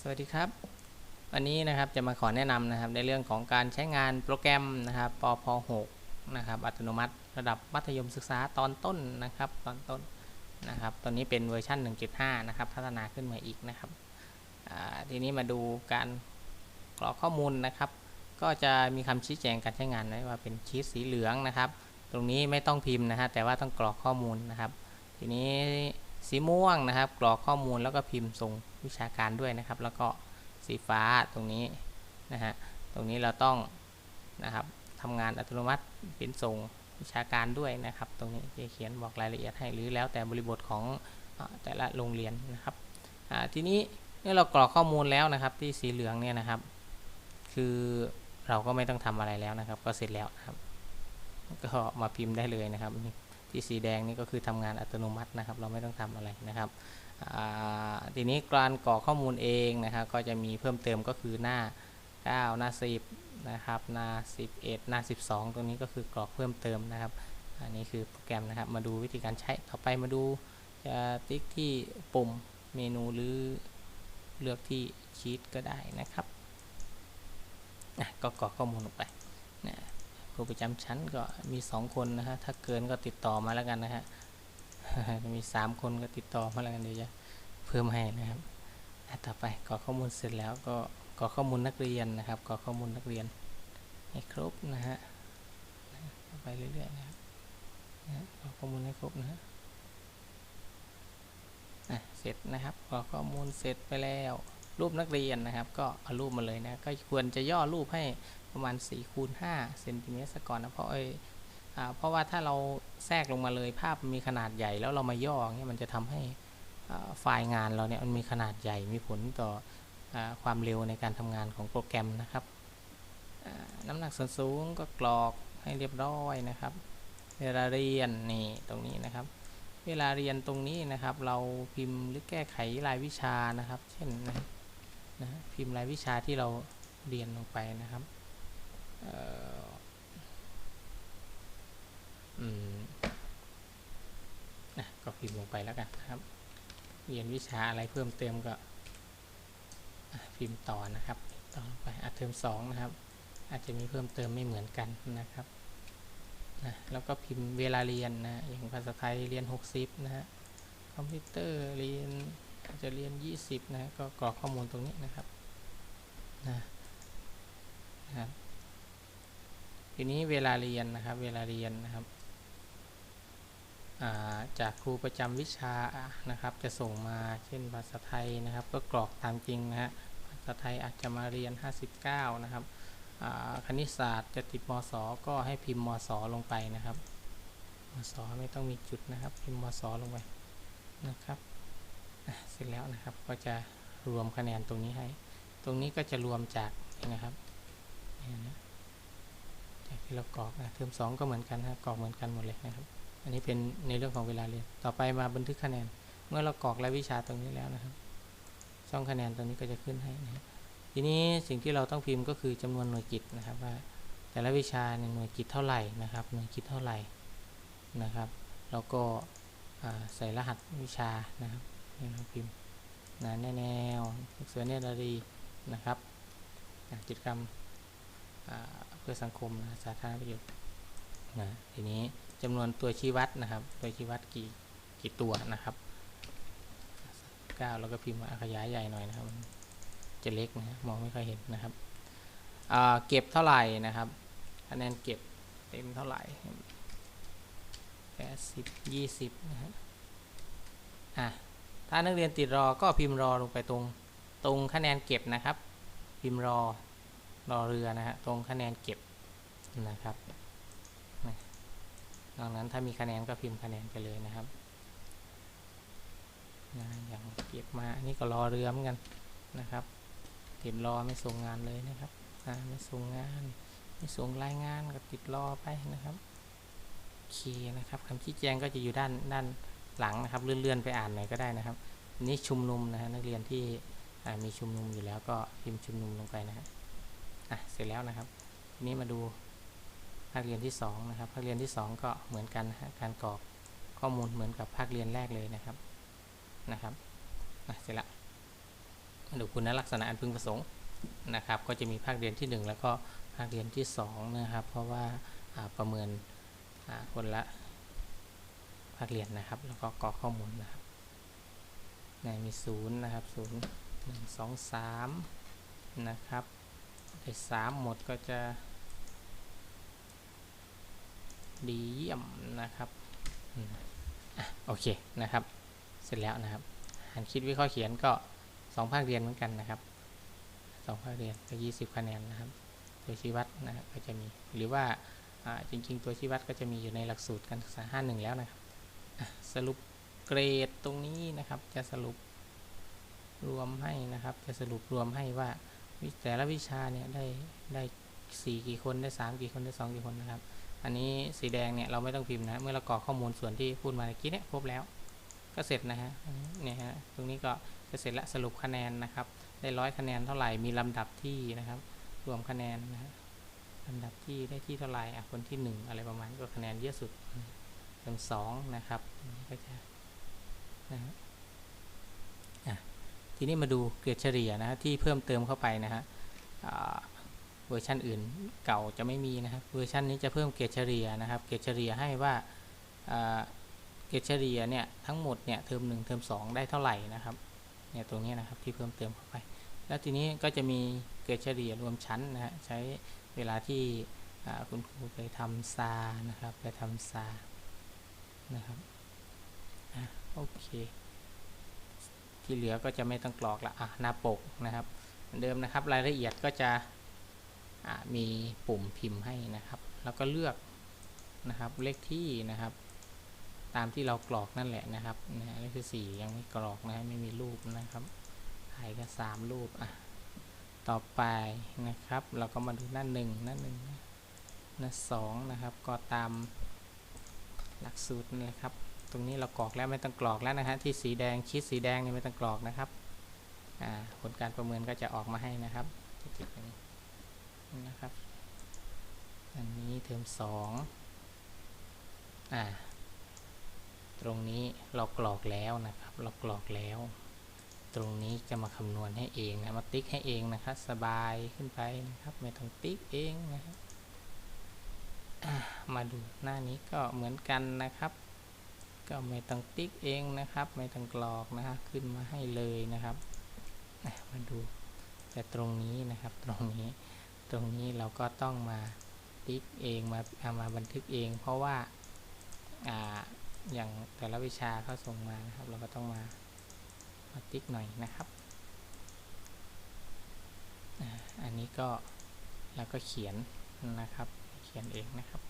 สวัสดีครับ วันนี้นะครับจะมาขอแนะนำนะครับในเรื่องของการใช้งานโปรแกรมนะครับปพ6นะครับอัตโนมัติระดับมัธยมศึกษาตอนต้นนะครับตอนต้นนะครับตอนนี้เป็นเวอร์ชัน1.5 นะครับ พัฒนาขึ้นมาอีกนะครับทีนี้มาดูการกรอกข้อมูลนะครับ ก็จะมีคำชี้แจงการใช้งานไว้ว่าเป็นชีตสีเหลืองนะครับ ตรงนี้ไม่ต้องพิมพ์นะฮะแต่ว่าต้องกรอกข้อมูลนะครับ ทีนี้ สีม่วงนะครับ กรอกข้อมูลแล้วก็พิมพ์ส่งวิชาการด้วยนะครับ แล้วก็สีฟ้าตรงนี้นะฮะตรงนี้เราต้องนะครับทำงานอัตโนมัติเป็นส่งวิชาการด้วยนะครับ ตรงนี้จะเขียนบอกรายละเอียดให้หรือแล้วแต่บริบทของแต่ละโรงเรียนนะครับทีนี้เมื่อเรากรอกข้อมูลแล้วนะครับ ที่สีเหลืองเนี่ยนะครับ คือเราก็ไม่ต้องทำอะไรแล้วนะครับ ก็เสร็จแล้วนะครับ ก็มาพิมพ์ได้เลยนะครับ ที่สีแดงนี่ก็คือทำงานอัตโนมัตินะครับ เราไม่ต้องทำอะไรนะครับทีนี้การกรอกข้อมูลเองนะครับ ก็จะมีเพิ่มเติมก็คือหน้า 9 หน้า 10 นะครับ หน้า 11 หน้า 12 ตรงนี้ก็คือกรอกเพิ่มเติมนะครับ อันนี้คือโปรแกรมนะครับ มาดูวิธีการใช้ต่อไปมาดูจะติ๊กที่ปุ่มเมนูหรือเลือกที่ชีตก็ได้นะครับก็กรอกข้อมูลลงไปนะ รูประจำชั้นก็มี 2 คนนะฮะถ้าเกินก็ติดต่อมาแล้วกันนะฮะมี 3 คนก็ติดต่อมาแล้วกันเดี๋ยวจะเพิ่มให้นะครับต่อไปกรอกข้อมูลเสร็จแล้วก็กรอกข้อมูลนักเรียนนะครับกรอกข้อมูลนักเรียนให้ครบนะฮะไปเรื่อยๆนะครับนะกรอกข้อมูลให้ครบนะฮะอะเสร็จนะครับกรอกข้อมูลเสร็จไปแล้วรูปนักเรียนนะครับ ก็เอารูปมาเลยนะก็ควรจะย่อรูปให้ประมาณ4คูณ5เซนติเมตรซะก่อนนะเพราะเออเพราะว่าถ้าเราแทรกลงมาเลยภาพมันมีขนาดใหญ่แล้วเรามาย่ออย่างเงี้ยมันจะทำให้ไฟล์งานเราเนี่ยมันมีขนาดใหญ่มีผลต่ออความเร็วในการทำงานของโปรแกรมนะครับน้ำหนักส่วนสูงก็กรอกให้เรียบร้อยนะครับ เวลาเรียนนี่ตรงนี้นะครับ เวลาเรียนตรงนี้นะครับ เราพิมพ์หรือแก้ไขรายวิชานะครับ เช่นนะนะพิมพ์รายวิชาที่เราเรียนลงไปนะครับ นะก็พิมพ์ลงไปแล้วกันนะครับ เรียนวิชาอะไรเพิ่มเติมก็พิมพ์ต่อนะครับต่อไปอัดเทอมสองนะครับ อาจจะมีเพิ่มเติมไม่เหมือนกันนะครับนะแล้วก็พิมพ์เวลาเรียนนะอย่างภาษาไทยเรียน 60 นะฮะคอมพิวเตอร์เรียนอาจจะเรียน 20นะฮะก็กรอกข้อมูลตรงนี้นะครับนะนะครับ ทีนี้เวลาเรียนนะครับ เวลาเรียนนะครับาจากครูประจำวิชานะครับ จะส่งมาเช่นภาษาไทยนะครับ ก็กรอกตามจริงนะฮะภาษาไทยอาจจะมาเรียน 59 นะครับคณิตศาสตร์จะติดมศก็ให้พิมพ์มศลงไปนะครับมศไม่ต้องมีจุดนะครับ พิมพ์มศลงไปนะครับเสร็จแล้วนะครับก็จะรวมคะแนนตรงนี้ให้ ตรงนี้ก็จะรวมจากนะครับ ที่เรากรอกนะเทอมสองก็เหมือนกันนะกรอกเหมือนกันหมดเลยนะครับ อันนี้เป็นในเรื่องของเวลาเรียน ต่อไปมาบันทึกคะแนน เมื่อเรากรอกรายวิชาตรงนี้แล้วนะครับ ช่องคะแนนตรงนี้ก็จะขึ้นให้นะทีนี้สิ่งที่เราต้องพิมพ์ก็คือจำนวนหน่วยกิตนะครับว่า แต่ละวิชาเนี่ยหน่วยกิตเท่าไหร่นะครับ หน่วยกิตเท่าไหร่นะครับ แล้วก็ใส่รหัสวิชานะครับนี่เราพิมพ์นะแนแนวเสือเนตรนารีนะครับกิจกรรมอ่า พื่อสังคมนะสาธารณประโยชน์นะทีนี้จำนวนตัวชี้วัดนะครับ ตัวชี้วัดกี่กี่ตัวนะครับเก้าแล้วก็พิมพ์ขยายใหญ่หน่อยนะครับ จะเล็กนะฮะมองไม่ค่อยเห็นนะครับเก็บเท่าไหร่นะครับคะแนนเก็บเต็มเท่าไหร่แปดสิบยี่สิบนะฮะอะถ้านักเรียนติดรอก็พิมพ์รอลงไปตรงตรงคะแนนเก็บนะครับ พิมพ์รอ รอเรือนะฮะตรงคะแนนเก็บนะครับดังนั้นถ้ามีคะแนนก็พิมพ์คะแนนไปเลยนะครับนะอย่างเก็บมาอันนี้ก็รอเรือเหมือนกันนะครับติดรอไม่ส่งงานเลยนะครับไม่ส่งงานไม่ส่งรายงานก็ติดรอไปนะครับโอเคนะครับคำชี้แจงก็จะอยู่ด้านด้านหลังนะครับเลื่อนๆไปอ่านหน่อยก็ได้นะครับนี่ชุมนุมนะฮะนักเรียนที่มีชุมนุมอยู่แล้วก็พิมพ์ชุมนุมลงไปนะครับ อะเสร็จแล้วนะครับทีนี้มาดูภาคเรียนที่2นะครับภาคเรียนที่ 2 ก็เหมือนกันการกรอกข้อมูลเหมือนกับภาคเรียนแรกเลยนะครับนะครับอะเสร็จละมาดูคุณลักษณะอันพึงประสงค์นะครับ ก็จะมีภาคเรียนที่ 1 แล้วก็ภาคเรียนที่2นะครับ เพราะว่าประเมินคนละภาคเรียนนะครับ แล้วก็กรอกข้อมูลนะครับนะมี0นะครับ0 1 2 3นะครับ ได้3หมดก็จะ ดีเยี่ยมนะครับอโอเคนะครับ เสร็จแล้วนะครับหันคิดวิเคราะห์เขียนก็สองภาคเรียนเหมือนกันนะครับสองภาคเรียนก็ยี่สิบคะแนนนะครับ ตัวชี้วัดนะครับก็จะมีหรือว่าจริง ๆ ตัวชี้วัดก็จะมีอยู่ในหลักสูตรการศึกษาห้าหนึ่งแล้วนะครับสรุปเกรดตรงนี้นะครับ จะสรุปรวมให้นะครับ จะสรุปรวมให้ว่า แต่ละวิชาเนี่ยได้ได้สี่กี่คนได้สามกี่คนได้สองกี่คนนะครับ อันนี้สีแดงเนี่ยเราไม่ต้องพิมพ์นะ เมื่อเรากรอกข้อมูลส่วนที่พูดมาเมื่อกี้เนี่ยครบแล้ว ก็เสร็จนะฮะเนี่ยฮะตรงนี้ก็จะเสร็จละสรุปคะแนนนะครับ ได้ร้อยคะแนนเท่าไหร่มีลำดับที่นะครับ รวมคะแนนนะฮะลำดับที่ได้ที่เท่าไหร่อะคนที่หนึ่งอะไรประมาณก็คะแนนเยอะสุดเต็มสองนะครับก็จะนะฮะ ทีนี้มาดูเกรดเฉลี่ยนะฮะที่เพิ่มเติมเข้าไปนะฮะเวอร์ชันอื่นเก่าจะไม่มีนะครับเวอร์ชันนี้จะเพิ่มเกรดเฉลี่ยนะครับเกรดเฉลี่ยให้ว่าเกรดเฉลี่ยเนี่ยทั้งหมดเนี่ยเทอม1เทอม2 ได้เท่าไหร่นะครับเนี่ยตรงนี้นะครับที่เพิ่มเติมเข้าไป แล้วทีนี้ก็จะมีเกรดเฉลี่ยรวมชั้นนะฮะใช้เวลาที่คุณครูไปทำซานะครับไปทำซานะครับอโอเค ที่เหลือก็จะไม่ต้องกรอกละอะหน้าปกนะครับเดิมนะครับรายละเอียดก็จะอ่ามีปุ่มพิมพ์ให้นะครับ แล้วก็เลือกนะครับเลขที่นะครับ ตามที่เรากรอกนั่นแหละนะครับนะเลขที่สี่ยังไม่กรอกนะฮะไม่มีรูปนะครับถ่ายแค่สามรูปอะต่อไปนะครับ เราก็มาดูหน้าหนึ่งหน้าหนึ่งหน้าสองนะครับ ก็ตามหลักสูตรนี่แหละครับ ตรงนี้เรากรอกแล้วไม่ต้องกรอกแล้วนะฮะที่สีแดงชิดสีแดงนี่ไม่ต้องกรอกนะครับผลการประเมินก็จะออกมาให้นะครับติดนี้นะครับ อันนี้เทอมสองอ่าตรงนี้เรากรอกแล้วนะครับ เรากรอกแล้ว ตรงนี้จะมาคำนวณให้เองนะมาติ๊กให้เองนะครับ สบายขึ้นไปนะครับ ไม่ต้องติ๊กเองนะครับมาดูหน้านี้ก็เหมือนกันนะครับ ก็ไม่ต้องติ๊กเองนะครับ ไม่ต้องกรอกนะครับขึ้นมาให้เลยนะครับมาดูแต่ตรงนี้นะครับตรงนี้ตรงนี้เราก็ต้องมาติ๊กเองมาเอามาบันทึกเอง เพราะว่าอ่าอย่างแต่ละวิชาเขาส่งมานะครับ เราก็ต้องมามาติ๊กหน่อยนะครับอันนี้ก็เราก็เขียนนะครับ เขียนเองนะครับ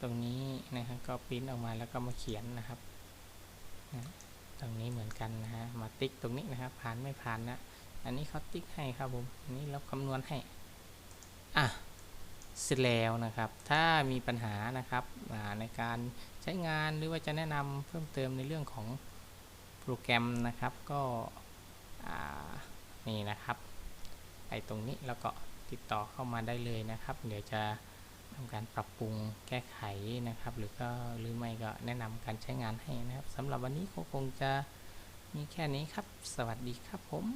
ตรงนี้นะครับก็ปริ้นออกมาแล้วก็มาเขียนนะครับ ตรงนี้เหมือนกันนะฮะมาติ๊กตรงนี้นะครับ ผ่านไม่ผ่านนะอันนี้เขาติ๊กให้ครับผมอันนี้เราคำนวณให้อะเสร็จแล้วนะครับ ถ้ามีปัญหานะครับในการใช้งานหรือว่าจะแนะนำเพิ่มเติมในเรื่องของโปรแกรมนะครับก็นี่นะครับไปตรงนี้แล้วก็ติดต่อเข้ามาได้เลยนะครับ เดี๋ยวจะ ทำการปรับปรุงแก้ไขนะครับ หรือก็หรือไม่ก็แนะนำการใช้งานให้นะครับสำหรับวันนี้ก็คงจะมีแค่นี้ครับ สวัสดีครับผม